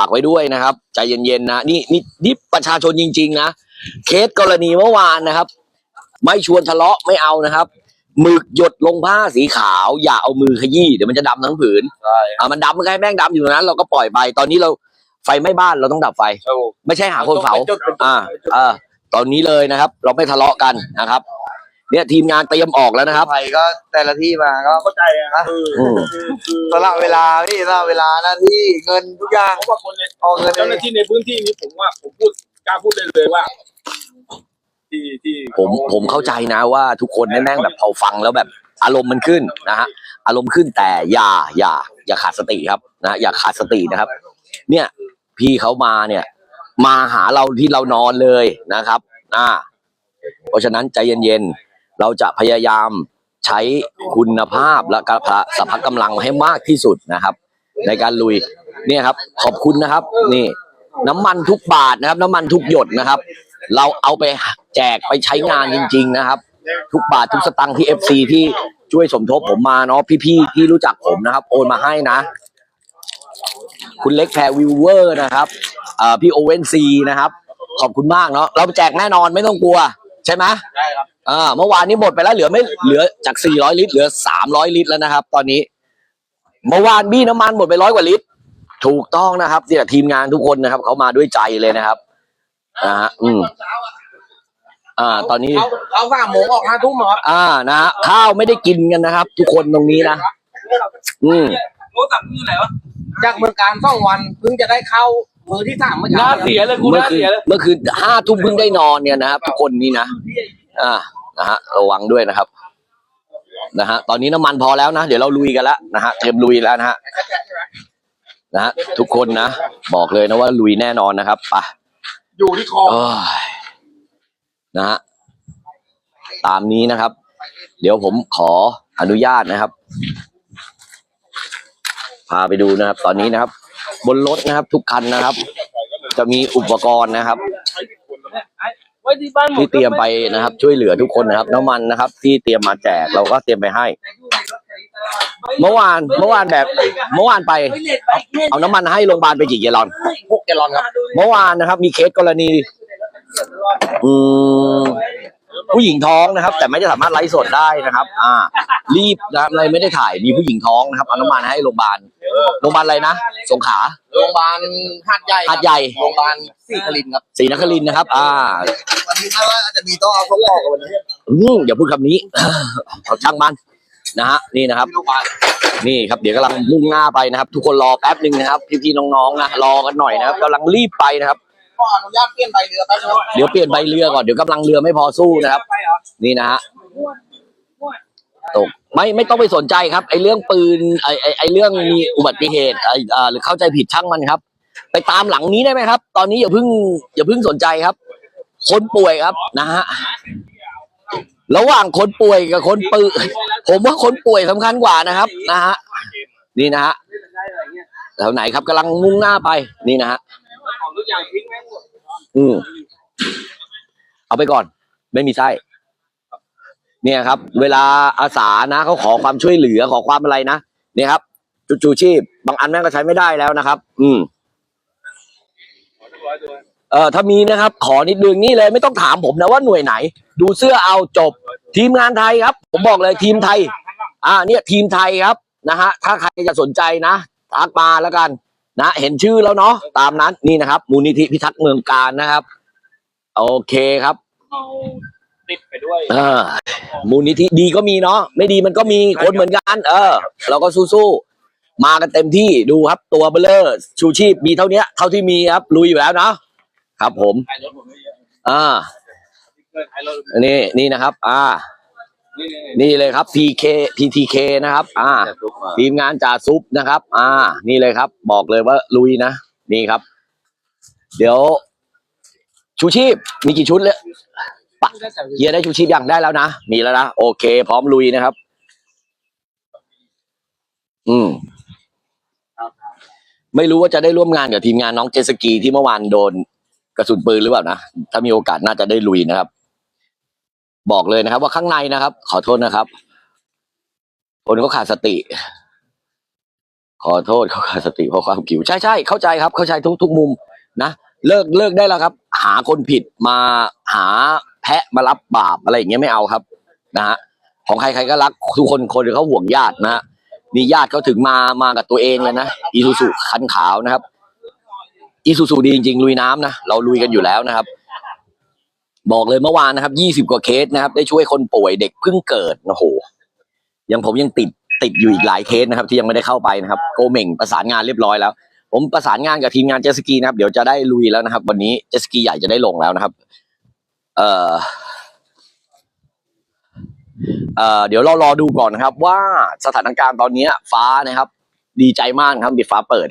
ากไว้ด้วยนะครับ ใจเย็นๆนะนี่นี่นี่ประชาชนจริง ๆ นะ เคสกรณีเมื่อวานนะครับ ไม่ชวนทะเลาะไม่เอานะครับหมึกหยดลงผ้าสีขาว อย่าเอามือขยี้เดี๋ยวมันจะดำทั้งผืนใช่อ่ามันดำมันก็ให้แม่งดำอยู่ตรงนั้น เราก็ปล่อยไป ตอนนี้เราไฟไหม้บ้านเราต้องดับไฟครับผมไม่ใช่หาคนเผาเป็นจุดเป็นจุดอ่าเออตอนนี้เลยนะครับ เราไม่ทะเลาะกันนะครับ เนี่ยทีมงานเตรียมออกแล้วนะครับไทยก็แต่ละที่มาก็เข้าใจอะคืออืมคือคือสละเวลาพี่สละเวลาหน้าที่เงินทุกอย่าง เพราะว่าคนในเอาเงินเจ้าหน้าที่ในพื้นที่นี้ผมว่าผมพูดกล้าพูดได้เลยว่า ที่ที่ผมผมเข้าใจนะว่าทุกคนเนี่ยแม่งแบบพอฟังแล้วแบบอารมณ์มันขึ้นนะฮะอารมณ์ขึ้นแต่อย่าอย่า อย่าขาดสติครับนะอย่าขาดสตินะครับ เนี่ย พี่เขามาเนี่ย มาหาเราที่เรานอนเลยนะครับ อ่า เพราะฉะนั้นใจเย็นๆ เราจะพยายามใช้คุณภาพและกระสภกำลังให้มากที่สุดนะครับ ในการลุยเนี่ยครับ ขอบคุณนะครับ นี่ น้ำมันทุกบาทนะครับ น้ำมันทุกหยดนะครับ เราเอาไปแจกไปใช้งานจริง ๆ นะครับ ทุกบาททุกสตังค์ที่เอฟซีที่ช่วยสมทบผมมาเนาะพี่ๆที่รู้จักผมนะครับ โอนมาให้นะ คุณเล็กแพรวิวเวอร์นะครับพี่โอเวนซีนะครับ ขอบคุณมากเนาะเราแจกแน่นอนไม่ต้องกลัว ใช่ไหมได้ครับ อ่าเมื่อวานนี้หมดไปแล้วเหลือไม่เหลือจาก 400 ลิตรเหลือ 300 ลิตรแล้วนะครับ ตอนนี้ เมื่อวานบี้น้ำมันหมดไปร้อยกว่าลิตร ถูกต้องนะครับเนี่ยทีมงานทุกคนนะครับเขามาด้วยใจเลยนะครับนะฮะอืมอ่า ตอนนี้ เขาเขาสามโมงออกห้าทุ่มครับอ่านะฮะข้าวไม่ได้กินกันนะครับ ทุกคนตรงนี้นะอืมโทรศัพท์อยู่ไหนวะจากเมืองการสองวันเพิ่งจะได้เข้ามือที่สามเมื่อหเช้าน้าเสียเลยกูหเมื่อน้าคืนเสียเลย เมื่อคืนห้าทุ่มเพิ่งได้นอนเนี่ยนะครับทุกคนนี่นะ อ่า นะฮะระวังด้วยนะครับ นะฮะตอนนี้น้ำมันพอแล้วนะ เดี๋ยวเราลุยกันแล้วนะฮะเตรียมลุยแล้วนะฮะนะฮะทุกคนนะบอกเลยนะว่าลุยแน่นอนนะครับไปอยู่ที่คอเอ้ยนะฮะตามนี้นะครับ เดี๋ยวผมขออนุญาตนะครับ พาไปดูนะครับ ตอนนี้นะครับ บนรถนะครับ ทุกคันนะครับ จะมีอุปกรณ์นะครับไว้ ที่บ้านหมดที่เตรียมไปนะครับ ช่วยเหลือทุกคนนะครับ น้ำมันนะครับ ที่เตรียมมาแจกเราก็เตรียมไปให้ เมื่อวานเมื่อวานแบบ เมื่อวานไป เอาน้ำมันให้โรงพยาบาลไปกี่แกลลอนหกแกลลอนครับ เมื่อวานนะครับ มีเคสกรณีอืมผู้หญิงท้องนะครับ แต่ไม่ได้สามารถไลฟ์สดได้นะครับ อ่า รีบนะครับเลยไม่ได้ถ่ายมีผู้หญิงท้องนะครับเอาน้ำมันให้โรงพยาบาล โรงพยาบาลอะไรนะ สงขลาโรงพยาบาลหาดใหญ่หาดใหญ่โรงพยาบาลศรีคลินทร์ครับศรีนครินทร์นะครับ อ่าวันนี้ถ้าว่าอาจจะมีต้องเอาเขาออกกันวันนี้อืมอย่าพูดคำนี้ เอาช่างมันนะฮะนี่นะครับโรงพยาบาลนี่ครับเดี๋ยวกำลังมุ่งหน้าไปนะครับ ทุกคนรอแป๊บหนึ่งนะครับ พี่ๆน้องๆนะรอกันหน่อยนะครับกำลังรีบไปนะครับขออนุญาตเปลี่ยนใบเรือแป๊บนึงครับเดี๋ยวเปลี่ยนใบเรือก่อนเดี๋ยวกำลังเรือไม่พอสู้นะครับ นี่นะฮะตก ไม่ไม่ต้องไปสนใจครับ ไอ้เรื่องปืนไอ้ไอ้ไอ้เรื่องมีอุบัติเหตุไอ้อ่าหรือเข้าใจผิดช่างมันครับ ไปตามหลังนี้ได้ไหมครับ ตอนนี้อย่าเพิ่งอย่าเพิ่งสนใจครับ คนป่วยครับนะฮะระหว่างคนป่วยกับคนปืนผมว่าคนป่วยสำคัญกว่านะครับนะฮะนี่นะฮะแถวไหนครับกำลังมุ่งหน้าไปนี่นะฮะของทุกอย่างทิ้งแม่งหมดอืมเอาไปก่อน ไม่มีไส้ เนี่ยครับ เวลาอาสานะเขาขอความช่วยเหลือขอความอะไรนะเนี่ยครับ จุดชูชีพ บางอันแม่งก็ใช้ไม่ได้แล้วนะครับ อืมเออถ้ามีนะครับ ขอนิดนึงนี่เลยไม่ต้องถามผมนะว่าหน่วยไหน ดูเสื้อเอาจบ ทีมงานไทยครับ ผมบอกเลยทีมไทย อ่า เนี่ยทีมไทยครับนะฮะถ้าใครจะสนใจนะทักมาแล้วกันนะเห็นชื่อแล้วเนาะตามนั้นนี่นะครับ มูลนิธิพิทักษ์เมืองการนะครับ โอเคครับ ติดไปด้วยเออมูลนิธิดีก็มีเนาะไม่ดีมันก็มีคนเหมือนกัน เออ เราก็สู้ๆมากันเต็มที่ดูครับตัวเบลเลอร์ชูชีพมีเท่าเนี้ยเท่าที่มีครับลุยอยู่แล้วเนาะครับผมถ่ายรถผมไม่เยอะอ่าเกินถ่ายรถนี่นี่นะครับ อ่านี่นี่นี่เลยครับ PK PTK นะครับ อ่า ทีมงานจ่าซุปนะครับ อ่า นี่เลยครับ บอกเลยว่าลุยนะนี่ครับ เดี๋ยว ชูชีพมีกี่ชุดเลย ปะเฮียได้ชูชีพยังได้แล้วนะ มีแล้วนะ โอเค พร้อมลุยนะครับ อืม ไม่รู้ว่าจะได้ร่วมงานกับทีมงานน้องเจสกีที่เมื่อวานโดนกระสุนปืนหรือเปล่านะ ถ้ามีโอกาสน่าจะได้ลุยนะครับ บอกเลยนะครับ ว่าข้างในนะครับ ขอโทษนะครับ คนเขาขาดสติ ขอโทษเขาขาดสติเพราะความกิวใช่ใช่เข้าใจครับ เข้าใจทุกทุกมุม นะเลิกเลิกได้แล้วครับ หาคนผิดมาหา พะมารับบาปอะไรอย่างเงี้ยไม่เอาครับนะฮะของใครใครก็รักทุกคนคนเขาห่วงญาตินะฮะนี่ญาติเขาถึงมามากับตัวเองเลยนะอีซูซูคันขาวนะครับอีซูซูดีจริงๆลุยน้ำนะเราลุยกันอยู่แล้วนะครับ บอกเลยเมื่อวานนะครับยี่สิบกว่าเคสนะครับ ได้ช่วยคนป่วยเด็กเพิ่งเกิดโอ้โหยังผมยังติดติดอยู่อีกหลายเคสนะครับ ที่ยังไม่ได้เข้าไปนะครับ โกเม่งประสานงานเรียบร้อยแล้ว ผมประสานงานกับทีมงานเจสกีนะครับ เดี๋ยวจะได้ลุยแล้วนะครับ วันนี้เจสกีใหญ่จะได้ลงแล้วนะครับ เอ่อเอ่อเดี๋ยวเรารอดูก่อนนะครับ ว่าสถานการณ์ตอนนี้ฟ้านะครับ ดีใจมากครับมีฟ้าเปิด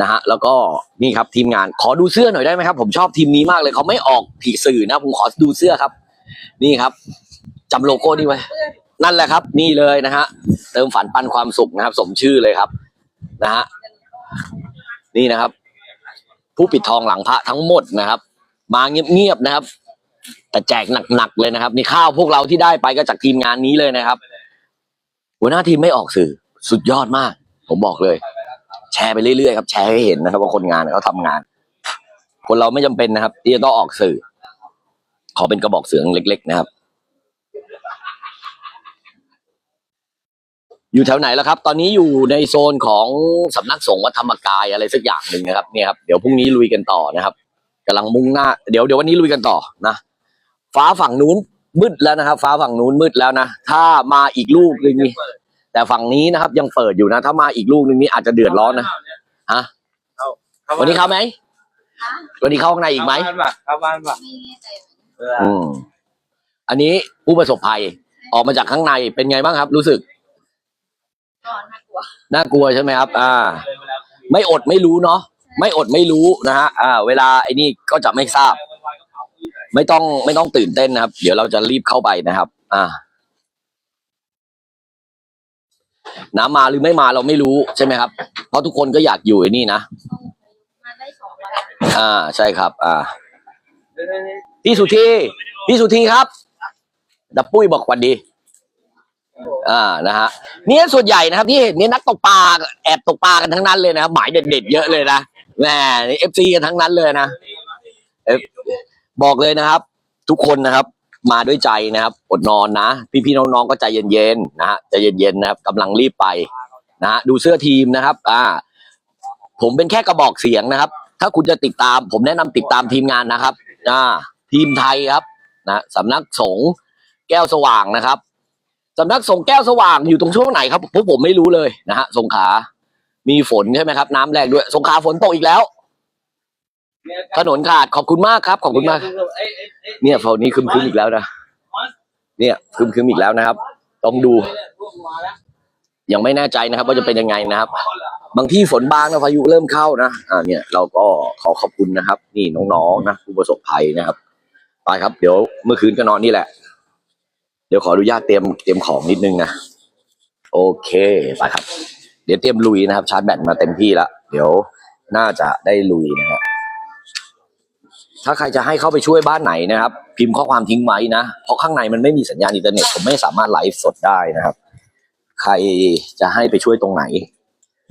นะฮะแล้วก็นี่ครับทีมงานขอดูเสื้อหน่อยได้ไหมครับ ผมชอบทีมนี้มากเลยเขาไม่ออกผีสื่อนะ ผมขอดูเสื้อครับ นี่ครับจำโลโก้นี่ไว้นั่นแหละครับ นี่เลยนะฮะเติมฝันปันความสุขนะครับ สมชื่อเลยครับ นะฮะนี่นะครับ ผู้ปิดทองหลังพระทั้งหมดนะครับ มาเงียบๆนะครับ แต่แจกหนักๆเลยนะครับนี่ข้าวพวกเราที่ได้ไปก็จากทีมงานนี้เลยนะครับ หัวหน้าทีมไม่ออกสื่อ สุดยอดมาก ผมบอกเลย แชร์ไปเรื่อยๆครับแชร์ให้เห็นนะครับ ว่าคนงานเขาทำงาน คนเราไม่จำเป็นนะครับที่จะต้องออกสื่อ ขอเป็นกระบอกเสียงเล็ก ๆ นะครับ อยู่แถวไหนแล้วครับ ตอนนี้อยู่ในโซนของสำนักสงฆ์วัดธรรมกายอะไรสักอย่างหนึ่งนะครับเนี่ยครับเดี๋ยวพรุ่งนี้ลุยกันต่อนะครับกำลังมุ่งหน้า เดี๋ยวเดี๋ยววันนี้ลุยกันต่อนะ ฟ้าฝั่งนู้นมืดแล้วนะครับ ฟ้าฝั่งนู้นมืดแล้วนะถ้ามาอีกลูกหนึ่งนี่แต่ฝั่งนี้นะครับ ยังเปิดอยู่นะ ถ้ามาอีกลูกหนึ่งนี่อาจจะเดือดร้อนนะฮะวันนี้เข้าไหมวันนี้เข้าข้างในอีกไหมเข้าบ้านป่ะเข้าบ้านป่ะไม่แน่ใจเหมือนกันเอออืมอันนี้ผู้ประสบภัยออกมาจากข้างในเป็นไงบ้างครับ รู้สึกก็น่ากลัวน่ากลัวใช่ไหมครับ อ่า ไม่อดไม่รู้เนาะไม่อดไม่รู้นะฮะอ่า เวลาไอ้นี่ก็จะไม่ทราบ ไม่ต้องไม่ต้องตื่นเต้นนะครับ เดี๋ยวเราจะรีบเข้าไปนะครับ อ่า น้ำมาหรือไม่มาเราไม่รู้ใช่ไหมครับ เพราะทุกคนก็อยากอยู่ไอ้นี่นะมาได้สองวันแล้วอ่า ใช่ครับ อ่า พี่สุธีพี่สุธีครับดับปุ้ยบอกหวันดี อ่านะฮะเนี่ยส่วนใหญ่นะครับที่เห็นเนี่ยนักตกปลาแอบตกปลากันทั้งนั้นเลยนะครับหมายเด็ดๆเยอะเลยนะแหมเอฟซีกันทั้งนั้นเลยนะเอฟ บอกเลยนะครับ ทุกคนนะครับ มาด้วยใจนะครับอดนอนนะ พี่ๆน้องๆก็ใจเย็นๆนะฮะใจเย็นๆนะครับกำลังรีบไปนะฮะดูเสื้อทีมนะครับ อ่า ผมเป็นแค่กระบอกเสียงนะครับ ถ้าคุณจะติดตาม ผมแนะนำติดตามทีมงานนะครับ อ่า ทีมไทยครับนะสำนักสงฆ์แก้วสว่างนะครับสำนักสงฆ์แก้วสว่างอยู่ตรงช่วงไหนครับพวกผมไม่รู้เลยนะฮะสงขา มีฝนใช่ไหมครับ น้ำแรงด้วย สงขาฝนตกอีกแล้ว ถนนขาดขอบคุณมากครับ ขอบคุณมาก เนี่ยฝนนี้คึมๆอีกแล้วนะ เนี่ยคึมๆอีกแล้วนะครับ ต้องดู ยังไม่แน่ใจนะครับ ว่าจะเป็นยังไงนะครับ บางที่ฝนบางนะพายุเริ่มเข้านะ อ่า เนี่ย เราก็ขอขอบคุณนะครับ นี่น้องๆนะผู้ประสบภัยนะครับ ไปครับ เดี๋ยวเมื่อคืนก็นอนนี่แหละ เดี๋ยวขออนุญาตเตรียมเตรียมของนิดนึงนะ โอเค ไปครับ เดี๋ยวเตรียมลุยนะครับ ชาร์จแบตมาเต็มที่แล้ว เดี๋ยวน่าจะได้ลุยนะครับ ถ้าใครจะให้เข้าไปช่วยบ้านไหนนะครับ พิมพ์ข้อความทิ้งไว้นะ เพราะข้างในมันไม่มีสัญญาณอินเทอร์เน็ตผมไม่สามารถไลฟ์สดได้นะครับ ใครจะให้ไปช่วยตรงไหน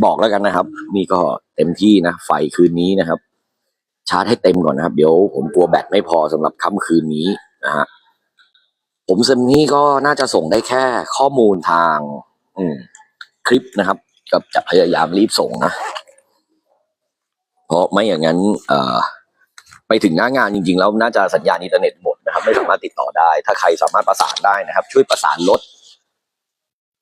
บอกแล้วกันนะครับ นี่ก็เต็มที่นะ ไฟคืนนี้นะครับ ชาร์จให้เต็มก่อนนะครับ เดี๋ยวผมกลัวแบตไม่พอสำหรับค่ำคืนนี้นะฮะผมเซมนี้ก็น่าจะส่งได้แค่ข้อมูลทาง อืม คลิปนะครับ กับจะพยายามรีบส่งนะ เพราะไม่อย่างนั้น เอ่อ ไปถึงหน้างานจริงๆ แล้วน่าจะสัญญาณอินเทอร์เน็ตหมดนะครับไม่สามารถติดต่อได้ ถ้าใครสามารถประสานได้นะครับ ช่วยประสานรถ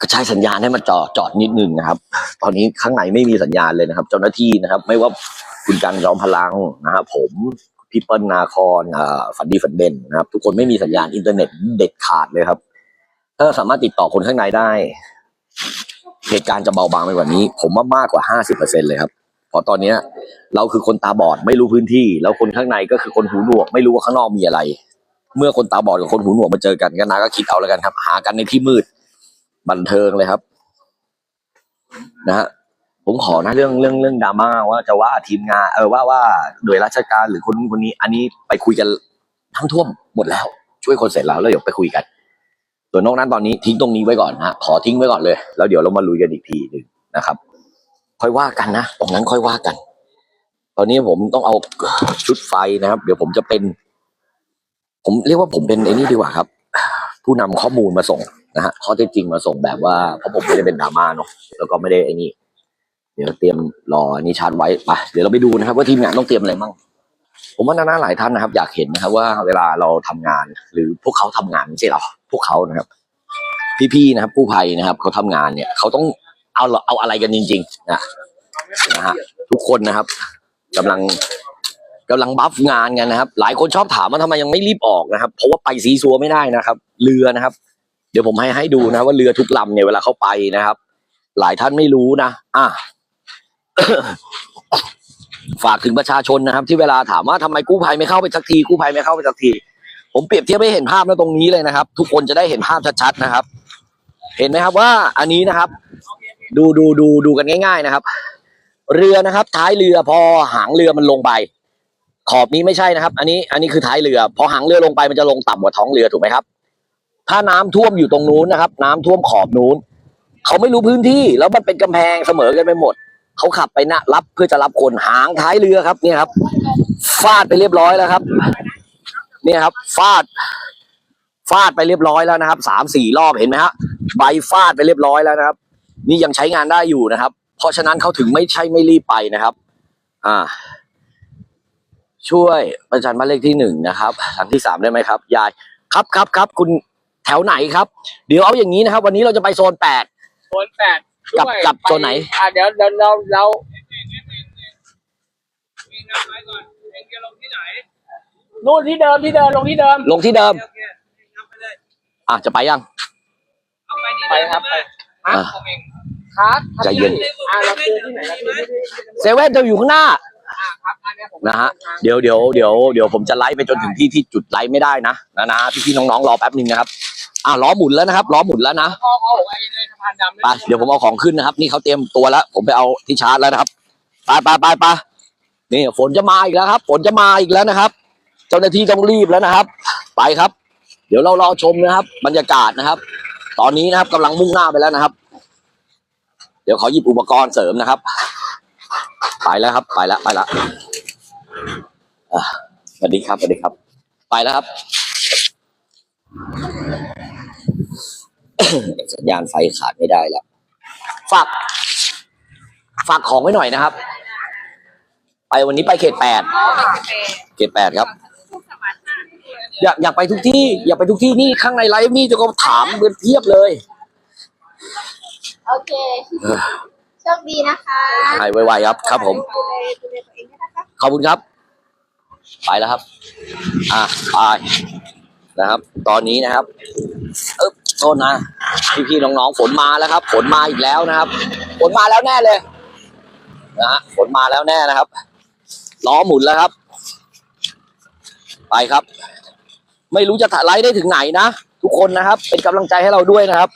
กระจายสัญญาณให้มันจอดจอดนิดนึงนะครับ ตอนนี้ข้างในไม่มีสัญญาณเลยนะครับ เจ้าหน้าที่นะครับ ไม่ว่าคุณการจอมพลังนะครับผมพี่เปิ้ลนาคอนอ่าฝันดีฝันเด่นนะครับ ทุกคนไม่มีสัญญาณอินเทอร์เน็ตเด็ดขาดเลยครับ ถ้าสามารถติดต่อคนข้างในได้ เหตุการณ์จะเบาบางไปกว่านี้ ผมว่ามากกว่าห้าสิบเปอร์เซ็นเลยครับ เพราะตอนเนี้ยเราคือคนตาบอดไม่รู้พื้นที่ แล้วคนข้างในก็คือคนหูหนวก ไม่รู้ว่าข้างนอกมีอะไร เมื่อคนตาบอดกับคนหูหนวกมาเจอกันก็นาก็คิดเอาแล้วกันครับ หากันในที่มืด บันเทิงเลยครับ นะฮะผมขอนะเรื่องเรื่องเรื่องดราม่าว่าจะว่าทีมงาน เออว่าว่าโดยราชการหรือคนนู้นคนนี้ อันนี้ไปคุยกันทั้งท่วมหมดแล้ว ช่วยคนเสร็จแล้วแล้วเดี๋ยวไปคุยกันส่วนนอกนั้นตอนนี้ทิ้งตรงนี้ไว้ก่อนนะฮะขอทิ้งไว้ก่อนเลย แล้วเดี๋ยวเรามาลุยกันอีกทีหนึ่งนะครับ ค่อยว่ากันนะตรงนั้นค่อยว่ากัน ตอนนี้ผมต้องเอาชุดไฟนะครับ เดี๋ยวผมจะเป็น ผมเรียกว่าผมเป็นไอ้นี่ดีกว่าครับ ผู้นำข้อมูลมาส่งนะฮะข้อเท็จจริงมาส่งแบบว่าเพราะผมไม่ได้เป็นดราม่าเนาะแล้วก็ไม่ได้ไอ้นี่เดี๋ยวเตรียมรออนนี้ชาร์จไว้ไปเดี๋ยวเราไปดูนะครับ ว่าทีมงานต้องเตรียมอะไรมั่งผมว่าน้าหลายท่านนะครับ อยากเห็นนะครับ ว่าเวลาเราทำงาน หรือพวกเขาทำงานไม่ใช่เราพวกเขานะครับ พี่ๆนะครับกู้ภัยนะครับ เขาทำงานเนี่ย เขาต้อง เอาเอาอะไรกันจริงๆนะนะฮะทุกคนนะครับกำลังกำลังบัฟงานกันนะครับ หลายคนชอบถามว่าทำไมยังไม่รีบออกนะครับ เพราะว่าไปซีซัวไม่ได้นะครับ เรือนะครับ เดี๋ยวผมให้ให้ดูนะว่าเรือทุกลำเนี่ยเวลาเข้าไปนะครับ หลายท่านไม่รู้นะอะฝากถึงประชาชนนะครับ ที่เวลาถามว่าทำไมกู้ภัยไม่เข้าไปสักทีกู้ภัยไม่เข้าไปสักทีผมเปรียบเทียบให้เห็นภาพนะตรงนี้เลยนะครับ ทุกคนจะได้เห็นภาพชัดๆนะครับ เห็นไหมครับว่าอันนี้นะครับ ดูดูดูดูกันง่าย ๆนะครับ เรือนะครับ ท้ายเรือพอหางเรือมันลงไป ขอบนี้ไม่ใช่นะครับ อันนี้อันนี้คือท้ายเรือ พอหางเรือลงไปมันจะลงต่ำกว่าท้องเรือถูกไหมครับ ถ้าน้ำท่วมอยู่ตรงนู้นนะครับ น้ำท่วมขอบนู้นเขาไม่รู้พื้นที่แล้วมันเป็นกำแพงเสมอกันไปหมดเขาขับไปนะรับเพื่อจะรับคนหางท้ายเรือครับ เนี่ยครับฟาดไปเรียบร้อยแล้วครับ เนี่ยครับฟาดฟาดไปเรียบร้อยแล้วนะครับสามสี่รอบเห็นไหมฮะใบฟาดไปเรียบร้อยแล้วนะครับ นี่ยังใช้งานได้อยู่นะครับ เพราะฉะนั้นเขาถึงไม่ใช่ไม่รีบไปนะครับ อ่า ช่วยประจันบ้านเลขที่หนึ่งนะครับหลังที่สามได้ไหมครับ ยาย ครับครับครับคุณแถวไหนครับ เดี๋ยวเอาอย่างนี้นะครับ วันนี้เราจะไปโซนแปดโซนแปดกับด้วยกับโซนไหนอะเดี๋ยวเดี๋ยวเราเรานู่นที่เดิมที่เดิมลงที่เดิมลงที่เดิมอะจะไปยังไปครับไป อะครับใจเย็น อะเราเจอที่ไหนเราเจอที่ไหนเซเว่นจะอยู่ข้างหน้า อะครับอันเนี้ยผมนะฮะ เดี๋ยวเดี๋ยวเดี๋ยวเดี๋ยวผมจะไลฟ์ไปจนถึงที่ที่จุดไลฟ์ไม่ได้นะนะนะพี่พี่ๆน้องๆรอแป๊บหนึ่งนะครับอะล้อหมุนแล้วนะครับล้อหมุนแล้วนะพ่อเขาบอกว่าไอ้เลยสะพานดำไปเดี๋ยวผมเอาของขึ้นนะครับ นี่เขาเตรียมตัวแล้ว ผมไปเอาที่ชาร์จแล้วนะครับไปไปไปไปนี่ฝนจะมาอีกแล้วครับ ฝนจะมาอีกแล้วนะครับ เจ้าหน้าที่ต้องรีบแล้วนะครับ ไปครับ เดี๋ยวเรารอชมนะครับ บรรยากาศนะครับ ตอนนี้นะครับกำลังมุ่งหน้าไปแล้วนะครับ เดี๋ยวขอหยิบอุปกรณ์เสริมนะครับ ไปแล้วครับ ไปแล้วไปแล้วสวัสดีครับสวัสดีครับ ไปแล้วครับสัญญาณไฟขาดไม่ได้แล้ว ฝาก ฝากของไว้หน่อยนะครับ ไปวันนี้ไปเขตแปดเขตแปดครับ อยากอยากไปทุกที่ อยากไปทุกที่นี่ข้างในไลฟ์นี่จะก็ถามเพื่อนเพียบเลยโอเคโชคดีนะคะหายไวๆครับ ครับ ผมดูแลดูแลตัวเองด้วยนะคะขอบคุณครับ ไปแล้วครับ อะไปนะครับ ตอนนี้นะครับ เออโทษนะพี่ๆน้องๆฝนมาแล้วครับฝนมาอีกแล้วนะครับฝนมาแล้วแน่เลยนะฮะฝนมาแล้วแน่นะครับล้อหมุนแล้วครับ ไปครับ ไม่รู้จะถ่ายไลฟ์ได้ถึงไหนนะทุกคนนะครับ เป็นกำลังใจให้เราด้วยนะครับ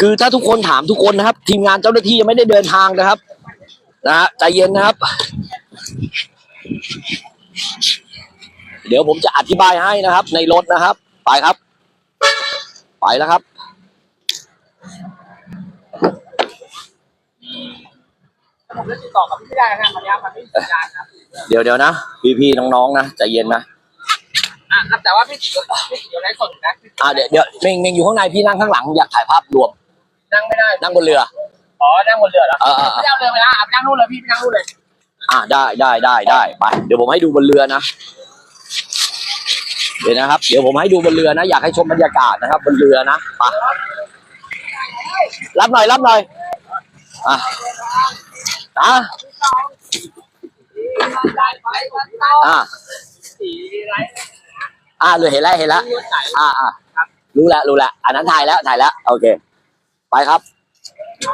คือถ้าทุกคนถามทุกคนนะครับ ทีมงานเจ้าหน้าที่ยังไม่ได้เดินทางนะครับ นะฮะใจเย็นนะครับ เดี๋ยวผมจะอธิบายให้นะครับ ในรถนะครับ ไปครับ ไปแล้วครับผมจะติดต่อกับพี่ไม่ได้นะมันยากมันไม่มีสัญญาณครับเดี๋ยวเดี๋ยวนะ พี่ๆน้องๆนะใจเย็นนะ อะครับแต่ว่าพี่ติ๋วพี่ติ๋วไลฟ์สดอยู่นะพี่ติ๋วอ่าเดี๋ยวเดี๋ยวเมงเมงอยู่ข้างในพี่นั่งข้างหลังอยากถ่ายภาพรวม นั่งไม่ได้นั่งบนเรือ อ๋อนั่งบนเรือเหรอเออเออเออไม่ได้เอาเรือไปนะอะไปนั่งนู่นเลยพี่ไปนั่งนู่นเลยอ่าได้ได้ได้ได้ไปเดี๋ยวผมให้ดูบนเรือนะ เดี๋ยวนะครับ เดี๋ยวผมให้ดูบนเรือนะ อยากให้ชมบรรยากาศนะครับ บนเรือนะไปรับหน่อยรับหน่อยอะอะอะ สีไลฟ์ อ่าเลยเห็นแล้วเห็นแล้วอ่าอ่ารู้แล้วรู้แล้วอันนั้นถ่ายแล้วถ่ายแล้วโอเค ไปครับ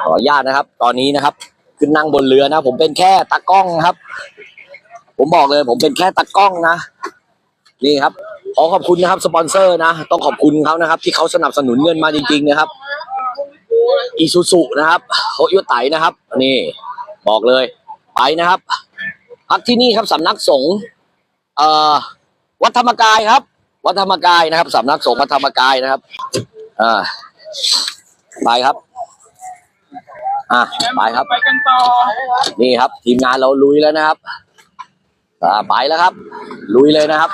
ขออนุญาตนะครับ ตอนนี้นะครับ ขึ้นนั่งบนเรือนะผมเป็นแค่ตากล้องครับ ผมบอกเลย ผมเป็นแค่ตากล้องนะนี่ครับขอขอบคุณนะครับ สปอนเซอร์นะต้องขอบคุณเขานะครับ ที่เขาสนับสนุนเงินมาจริง ๆ นะครับอีซูซุนะครับโฮโยไตนะครับนี่บอกเลย ไปนะครับพักที่นี่ครับสำนักสงฆ์วัดธรรมกายครับ วัดธรรมกายนะครับสำนักสงฆ์วัดธรรมกายนะครับอ่าไปครับ อะไปครับ ไปกันต่อนี่ครับ ทีมงานเราลุยแล้วนะครับอ่าไปแล้วครับ ลุยเลยนะครับ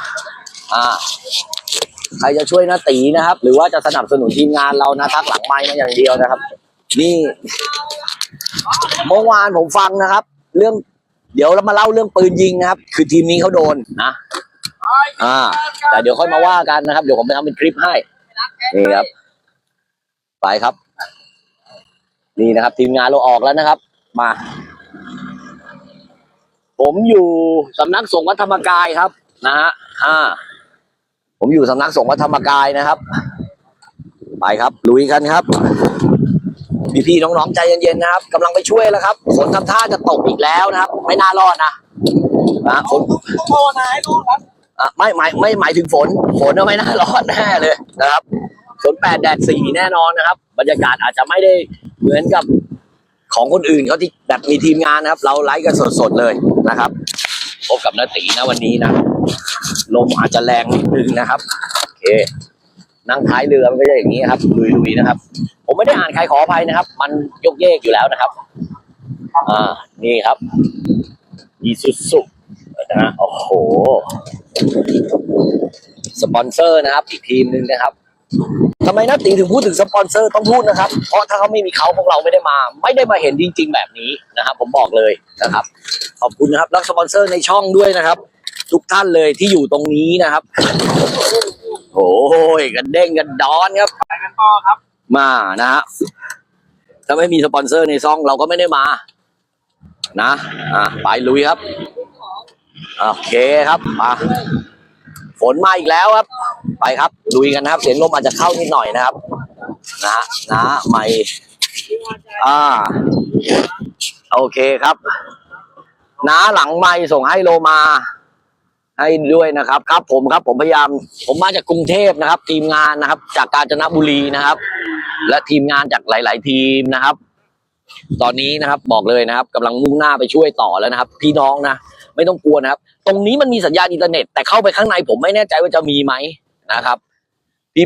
อ่า ใครจะช่วยนาตีนะครับ หรือว่าจะสนับสนุนทีมงานเรานะทักหลังไม้มาอย่างเดียวนะครับ นี่เมื่อวานผมฟังนะครับ เรื่อง เดี๋ยวเรามาเล่าเรื่องปืนยิงนะครับ คือทีมนี้เขาโดนนะ อ่า แต่เดี๋ยวค่อยมาว่ากันนะครับ เดี๋ยวผมไปทำเป็นคลิปให้ นี่ครับ ไปครับ นี่นะครับทีมงานเราออกแล้วนะครับ มา ผมอยู่สำนักสงฆ์วัดธรรมกายครับ นะฮะ อ่า ผมอยู่สำนักสงฆ์วัดธรรมกายนะครับ ไปครับลุยกันครับพี่ๆน้องๆใจเย็นๆนะครับกำลังไปช่วยแล้วครับฝนทำท่าจะตกอีกแล้วนะครับ ไม่น่ารอดนะนะฝนโทรนายลูกครับอะ ไม่หมายไม่หมายถึงฝน ฝนไม่น่ารอดแน่เลยนะครับฝนแปดแดดสี่แน่นอนนะครับ บรรยากาศอาจจะไม่ได้เหมือนกับของคนอื่นเขาที่แบบมีทีมงานนะครับ เราไลฟ์กันสดๆเลยนะครับพบกับนาตีนะวันนี้นะลมอาจจะแรงนิดนึงนะครับโอเคนั่งท้ายเรือมันก็จะอย่างนี้ครับลุยๆนะครับ ผมไม่ได้อ่านใครขออภัยนะครับ มันยกเยกอยู่แล้วนะครับ อ่านี่ครับอีซุสุ นะฮะโอ้โห สปอนเซอร์นะครับ อีกทีมหนึ่งนะครับทำไมนักตีถึงพูดถึงสปอนเซอร์ต้องพูดนะครับ เพราะถ้าเขาไม่มีเขาพวกเราไม่ได้มา ไม่ได้มาเห็นจริง ๆ แบบนี้นะครับ ผมบอกเลยนะครับ ขอบคุณนะครับแล้วสปอนเซอร์ในช่องด้วยนะครับ ทุกท่านเลยที่อยู่ตรงนี้นะครับโอ้ยกันเด้งกันดอนครับไปกันต่อครับ มานะฮะถ้าไม่มีสปอนเซอร์ในซองเราก็ไม่ได้มา นะ อะไปลุยครับ โอเคครับมาฝนมาอีกแล้วครับ ไปครับลุยกันนะครับ เสียงลมอาจจะเข้านิดหน่อยนะครับ นะนะไม่อ่า โอเคครับน้าหลังไม่ส่งให้โลมา ให้ด้วยนะครับ ครับผมครับ ผมพยายาม ผมมาจากกรุงเทพนะครับ ทีมงานนะครับ จากกาญจนบุรีนะครับ และทีมงานจากหลาย ๆ ทีมนะครับ ตอนนี้นะครับบอกเลยนะครับกำลังมุ่งหน้าไปช่วยต่อแล้วนะครับ พี่น้องนะ ไม่ต้องกลัวนะครับ ตรงนี้มันมีสัญญาณอินเทอร์เน็ตแต่เข้าไปข้างในผมไม่แน่ใจว่าจะมีไหมนะครับ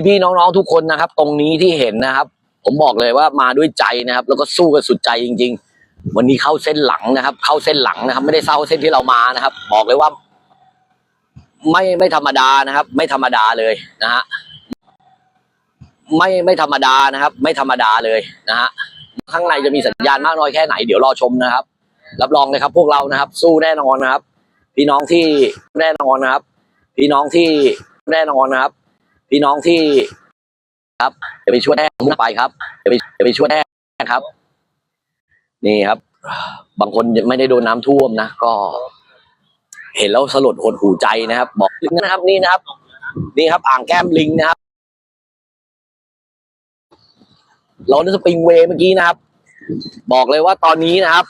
พี่ๆน้องๆทุกคนนะครับ ตรงนี้ที่เห็นนะครับ ผมบอกเลยว่ามาด้วยใจนะครับ แล้วก็สู้กันสุดใจจริง ๆ วันนี้เข้าเส้นหลังนะครับ เข้าเส้นหลังนะครับ ไม่ได้เศร้าเส้นที่เรามานะครับ บอกเลยว่า ไม่ไม่ธรรมดานะครับ ไม่ธรรมดาเลยนะฮะไม่ไม่ธรรมดานะครับ ไม่ธรรมดาเลยนะฮะข้างในจะมีสัญญาณมากน้อยแค่ไหนเดี๋ยวรอชมนะครับ รับรองเลยครับ พวกเรานะครับ สู้แน่นอนนะครับ พี่น้องที่แน่นอนนะครับ พี่น้องที่แน่นอนนะครับ พี่น้องที่ครับจะไปช่วยแน่มุ่งไปครับจะไปจะไปช่วยแน่ครับ นี่ครับ บางคนไม่ได้โดนน้ำท่วมนะก็ เห็นแล้วสลดหดหูใจนะครับ บอกนะครับนี่นะครับ นี่ครับ อ่างแก้มลิงนะครับเราในสปริงเวย์เมื่อกี้นะครับ บอกเลยว่าตอนนี้นะครับ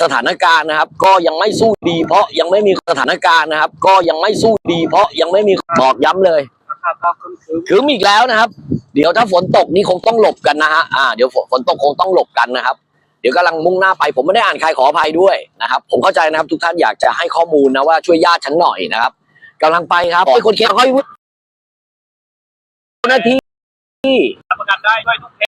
สถานการณ์นะครับ ก็ยังไม่สู้ดี เพราะยังไม่มีสถานการณ์นะครับ ก็ยังไม่สู้ดี เพราะยังไม่มีบอกย้ำเลยครับครับคือคือคืมอีกแล้วนะครับ เดี๋ยวถ้าฝนตกนี่คงต้องหลบกันนะฮะอ่าเดี๋ยวฝฝนตกคงต้องหลบกันนะครับ เดี๋ยวกำลังมุ่งหน้าไป ผมไม่ได้อ่านใครขออภัยด้วยนะครับ ผมเข้าใจนะครับ ทุกท่านอยากจะให้ข้อมูลนะว่าช่วยญาติฉันหน่อยนะครับกำลังไปครับไอ้คนเขียนค่อยวุฒิหน้าที่รับประกันได้ด้วยทุกเค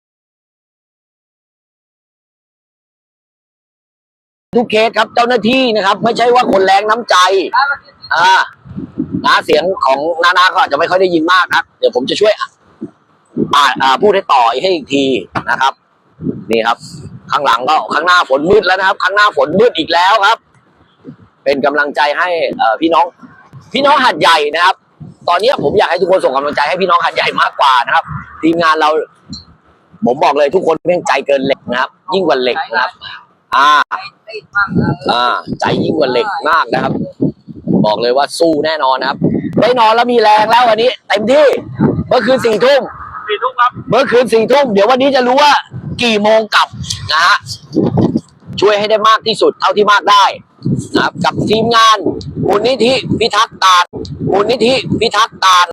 ทุกเคสครับเจ้าหน้าที่นะครับ ไม่ใช่ว่าคนแรงน้ำใจอ่านะเสียงของนานาก็อาจจะไม่ค่อยได้ยินมากนะเดี๋ยวผมจะช่วยอ่าอ่าพูดให้ต่อให้อีกทีนะครับ นี่ครับ ข้างหลังก็ข้างหน้าฝนมืดแล้วนะครับ ข้างหน้าฝนมืดอีกแล้วครับ เป็นกำลังใจให้เอ่อพี่น้อง พี่น้องหัดใหญ่นะครับ ตอนนี้ผมอยากให้ทุกคนส่งกำลังใจให้พี่น้องหัดใหญ่มากกว่านะครับ ทีมงานเรา ผมบอกเลยทุกคนเพ่งใจเกินเหล็กนะครับ ยิ่งกว่าเหล็กนะครับ อ่าอ่า ใจยิ่งกว่าเหล็กมากนะครับ บอกเลยว่าสู้แน่นอนนะครับ ได้นอนแล้วมีแรงแล้ววันนี้เต็มที่ เมื่อคืนสี่ทุ่ม สี่ทุ่มครับ เมื่อคืนสี่ทุ่มเดี๋ยววันนี้จะรู้ว่ากี่โมงกลับนะฮะช่วยให้ได้มากที่สุดเท่าที่มากได้นะครับกับทีมงานมูลนิธิพิทักษ์การมูลนิธิพิทักษ์การ